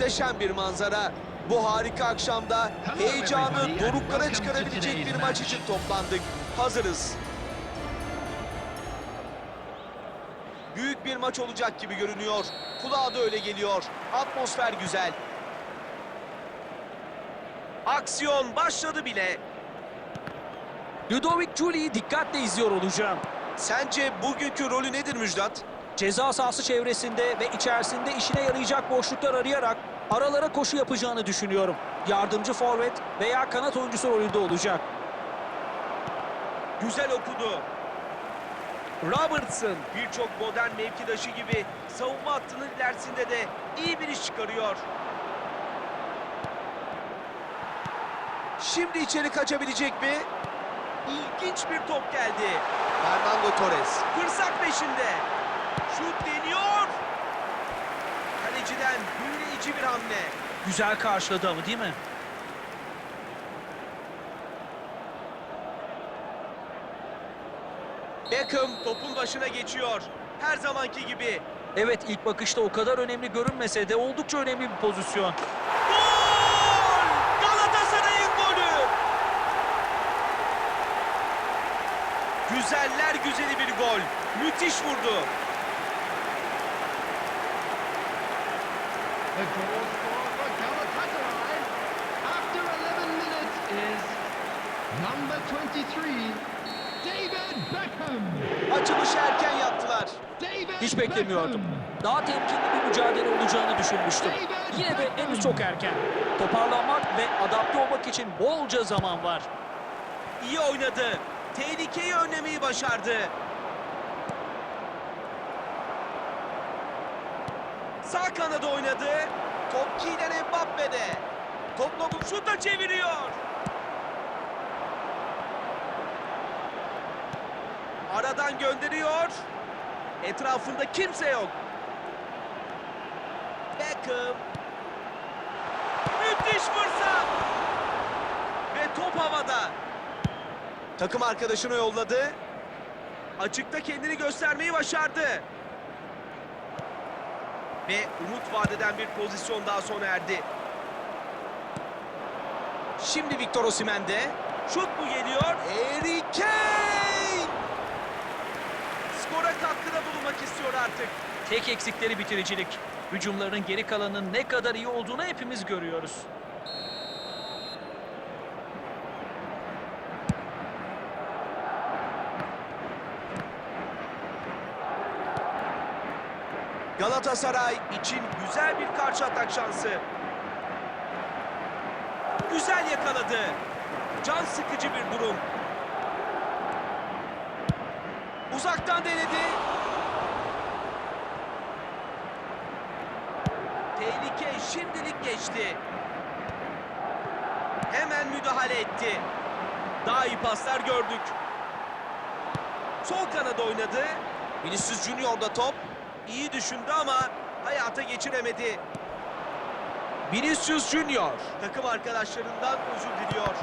Muhteşem bir manzara. Bu harika akşamda heyecanı doruklara çıkarabilecek bir maç için toplandık. Hazırız. Büyük bir maç olacak gibi görünüyor. Kulağa da öyle geliyor. Atmosfer güzel. Aksiyon başladı bile. Ludovic Giuli'yi dikkatle izliyor olacağım. Sence bugünkü rolü nedir Müjdat? Ceza sahası çevresinde ve içerisinde işine yarayacak boşluklar arayarak aralara koşu yapacağını düşünüyorum. Yardımcı forvet veya kanat oyuncusu rolünde olacak. Güzel okudu. Robertson birçok modern mevkidaşı gibi savunma hattının ilerisinde de iyi bir iş çıkarıyor. Şimdi içeri kaçabilecek mi? İlginç bir top geldi. Fernando Torres. Fırsat peşinde. Şut deniyor. Kaleciden büyüleyici bir hamle. Güzel karşıladı ama değil mi? Beckham topun başına geçiyor. Her zamanki gibi. Evet ilk bakışta o kadar önemli görünmese de oldukça önemli bir pozisyon. Gol! Galatasaray'ın golü! Güzeller güzeli bir gol. Müthiş vurdu. The goal scorer for Galatasaray after 11 minutes is number 23, David Beckham. Açılışı erken yaptılar. David Hiç beklemiyordum. Daha temkinli bir mücadele olacağını düşünmüştüm. Yine de henüz çok erken. Toparlanmak ve adapte olmak için bolca zaman var. İyi oynadı. Tehlikeyi önlemeyi başardı. Sağ kanada oynadı. Top Kylian Mbappe'de. Topla bu şuta çeviriyor. Aradan gönderiyor. Etrafında kimse yok. Beckham. Müthiş fırsat. Ve top havada. Takım arkadaşını yolladı. Açıkta kendini göstermeyi başardı. Ve umut vadeden bir pozisyon daha sona erdi. Şimdi Victor Osimhen'de. Şut mu geliyor? Harry Kane! Skora katkıda bulunmak istiyor artık. Tek eksikleri bitiricilik. Hücumlarının geri kalanının ne kadar iyi olduğunu hepimiz görüyoruz. Galatasaray için güzel bir karşı atak şansı. Güzel yakaladı. Can sıkıcı bir durum. Uzaktan denedi. Tehlike şimdilik geçti. Hemen müdahale etti. Daha iyi paslar gördük. Sol kanada oynadı. Vinicius Junior'da top. İyi düşündü ama hayata geçiremedi. Vinicius Junior takım arkadaşlarından özür diliyor.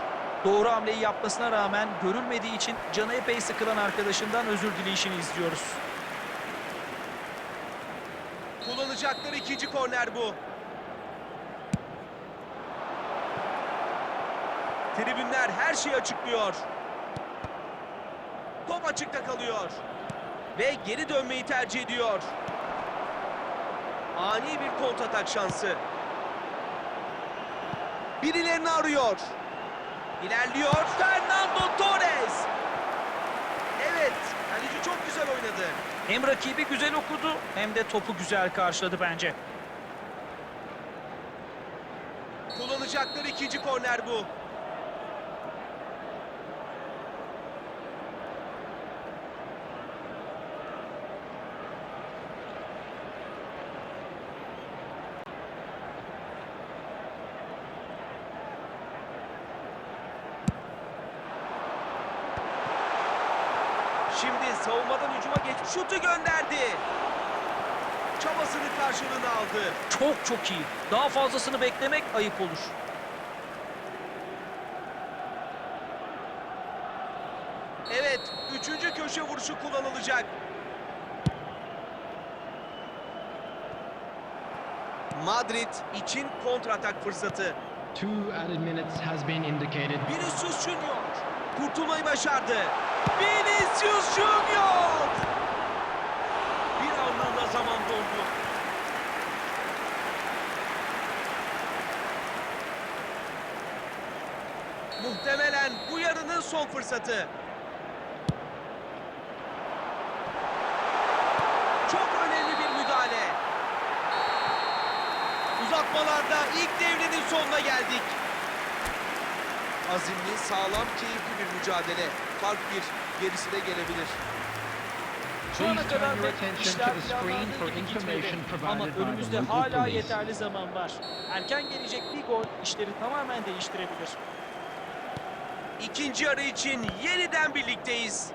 Doğru hamleyi yapmasına rağmen görülmediği için canı epey sıkılan arkadaşından özür dileyişini izliyoruz. Kullanacakları ikinci korner bu. Tribünler her şeyi açıklıyor. Top açıkta kalıyor. Ve geri dönmeyi tercih ediyor. Ani bir kontratak şansı. Birilerini arıyor. İlerliyor. Fernando Torres. Evet, kaleci çok güzel oynadı. Hem rakibi güzel okudu hem de topu güzel karşıladı bence. Kullanacakları ikinci korner bu. Şimdi savunmadan hücuma geç şutu gönderdi. Çabasının karşılığını aldı. Çok çok iyi. Daha fazlasını beklemek ayıp olur. Evet, üçüncü köşe vuruşu kullanılacak. Madrid için kontratak fırsatı. Two added minutes has been indicated. Vinicius Junior kurtulmayı başardı. Vinicius Junior! Bir anlamda zaman doldu. Muhtemelen bu yarının son fırsatı. Çok önemli bir müdahale. Uzatmalarda ilk devrinin sonuna geldik. Azimli, sağlam, keyifli bir mücadele. Fark bir, gerisi de gelebilir. Şu ana kadar da işler planlandığı gibi gitmedi. Ama önümüzde hala yeterli zaman var. Erken gelecek bir gol işleri tamamen değiştirebilir. İkinci yarı için yeniden birlikteyiz.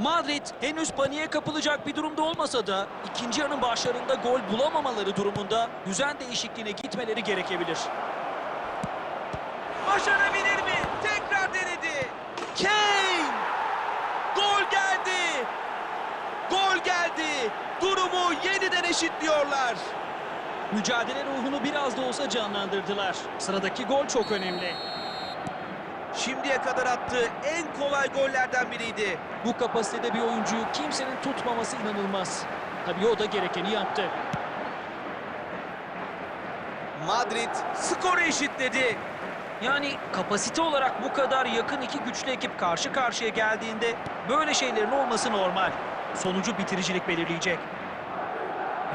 Madrid henüz paniğe kapılacak bir durumda olmasa da ikinci yarının başlarında gol bulamamaları durumunda düzen değişikliğine gitmeleri gerekebilir. Başarabilir mi? Tekrar denedi. Kane! Gol geldi. Gol geldi. Durumu yeniden eşitliyorlar. Mücadele ruhunu biraz da olsa canlandırdılar. Sıradaki gol çok önemli. Şimdiye kadar attığı en kolay gollerden biriydi. Bu kapasitede bir oyuncuyu kimsenin tutmaması inanılmaz. Tabii o da gerekeni yaptı. Madrid skoru eşitledi. Yani kapasite olarak bu kadar yakın iki güçlü ekip karşı karşıya geldiğinde böyle şeylerin olması normal. Sonucu bitiricilik belirleyecek.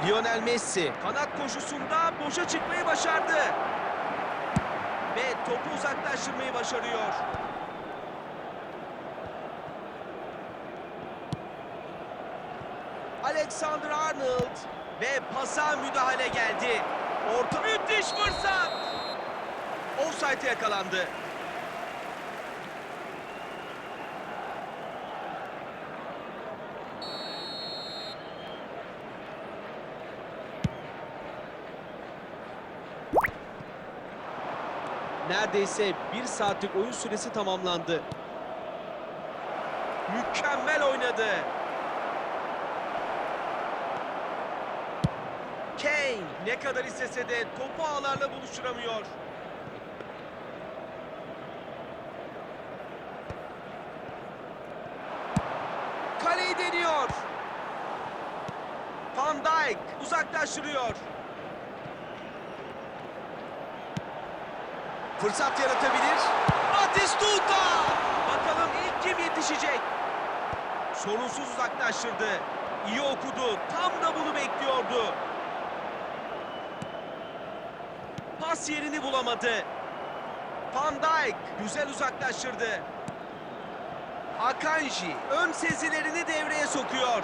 Lionel Messi kanat koşusunda boşa çıkmayı başardı. Ve topu uzaklaştırmayı başarıyor. Alexander Arnold ve pasa müdahale geldi. Orta müthiş fırsat. Offside'e yakalandı. Neredeyse bir saatlik oyun süresi tamamlandı. Mükemmel oynadı. Kane ne kadar istese de topu ağlarla buluşturamıyor. Kaleyi deniyor. Van Dijk uzaklaştırıyor. Fırsat yaratabilir. Batistuta! Bakalım ilk kim yetişecek? Sorunsuz uzaklaştırdı. İyi okudu. Tam da bunu bekliyordu. Pas yerini bulamadı. Van Dijk güzel uzaklaştırdı. Akanji ön sezilerini devreye sokuyor.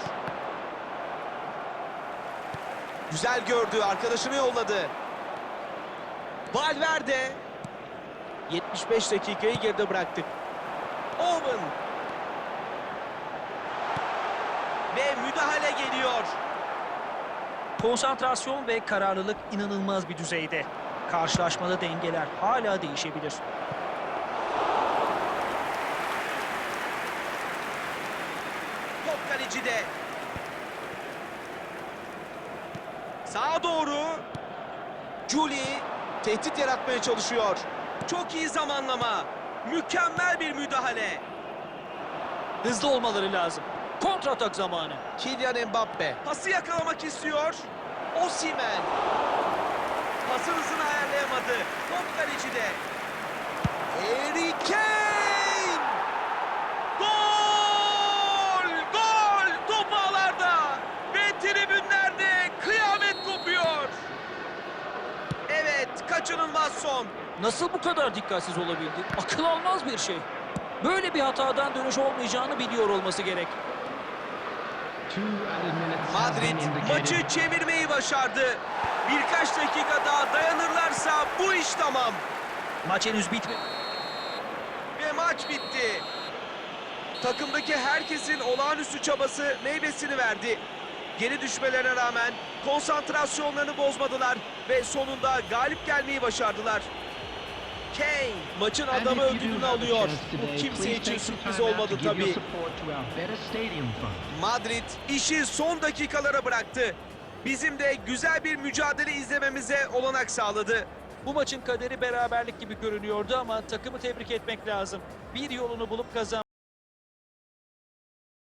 Güzel gördü. Arkadaşını yolladı. Valverde 75 dakikayı geride bıraktık. Owen. Ve müdahale geliyor. Konsantrasyon ve kararlılık inanılmaz bir düzeyde. Karşılaşmada dengeler hala değişebilir. Top kalecide. Sağa doğru. Juli tehdit yaratmaya çalışıyor. Çok iyi zamanlama. Mükemmel bir müdahale. Hızlı olmaları lazım. Kontratak zamanı. Kylian Mbappe pası yakalamak istiyor. Osimhen. Pasın hızını ayarlayamadı. Top kalecide. Harry Kane! Gol! Gol! Top ağlarda. Ve tribünlerde kıyamet kopuyor. Evet, kaçınılmaz son. Nasıl bu kadar dikkatsiz olabildi? Akıl almaz bir şey. Böyle bir hatadan dönüş olmayacağını biliyor olması gerek. Madrid maçı çevirmeyi başardı. Birkaç dakika daha dayanırlarsa bu iş tamam. Maç henüz bitmedi. Ve maç bitti. Takımdaki herkesin olağanüstü çabası meyvesini verdi. Geri düşmelerine rağmen konsantrasyonlarını bozmadılar ve sonunda galip gelmeyi başardılar. Kane maçın adamı ödülünü alıyor. Bu kimse için sürpriz olmadı tabii. Madrid işi son dakikalara bıraktı. bizim de güzel bir mücadele izlememize olanak sağladı. Bu maçın kaderi beraberlik gibi görünüyordu ama takımı tebrik etmek lazım. Bir yolunu bulup kazan.